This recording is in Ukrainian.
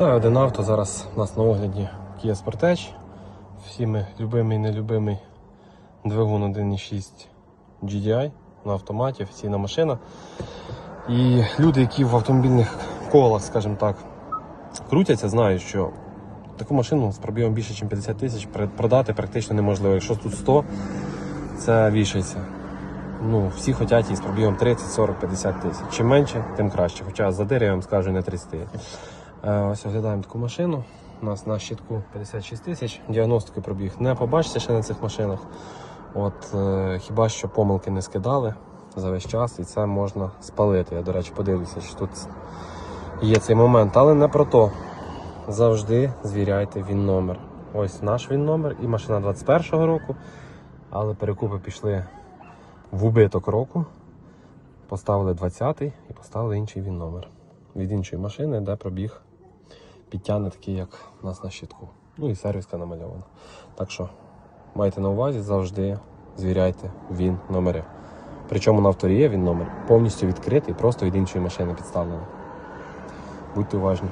Вітаю один авто. Зараз у нас на огляді Kia Sportage. Всіми любимий і нелюбимий двигун 1.6 GDI на автоматі, офіційна машина. І люди, які в автомобільних колах, скажімо так, крутяться, знають, що таку машину з пробігом більше, ніж 50 тисяч продати практично неможливо. Якщо тут 100, це вішається. Ну, всі хочуть її з пробігом 30, 40, 50 тисяч. Чим менше, тим краще. Хоча задир, я скажу, не 30. Е, Ось оглядаємо таку машину. У нас на щитку 56 тисяч. Діагностики пробіг не побачите ще на цих машинах. От, е, хіба що помилки не скидали за весь час, і це можна спалити. Я, до речі, подивлюся, чи тут є цей момент. Але не про то. Завжди звіряйте він номер. Ось наш він номер і машина 21-го року. Але перекупи пішли в убиток року. Поставили 20-й і поставили інший він номер від іншої машини, де пробіг підтягне такий, як у нас на щитку. Ну і сервіска намальована. Так що майте на увазі, завжди звіряйте він номери. Причому на авторі є він номер повністю відкритий, просто від іншої машини підставлений. Будьте уважні.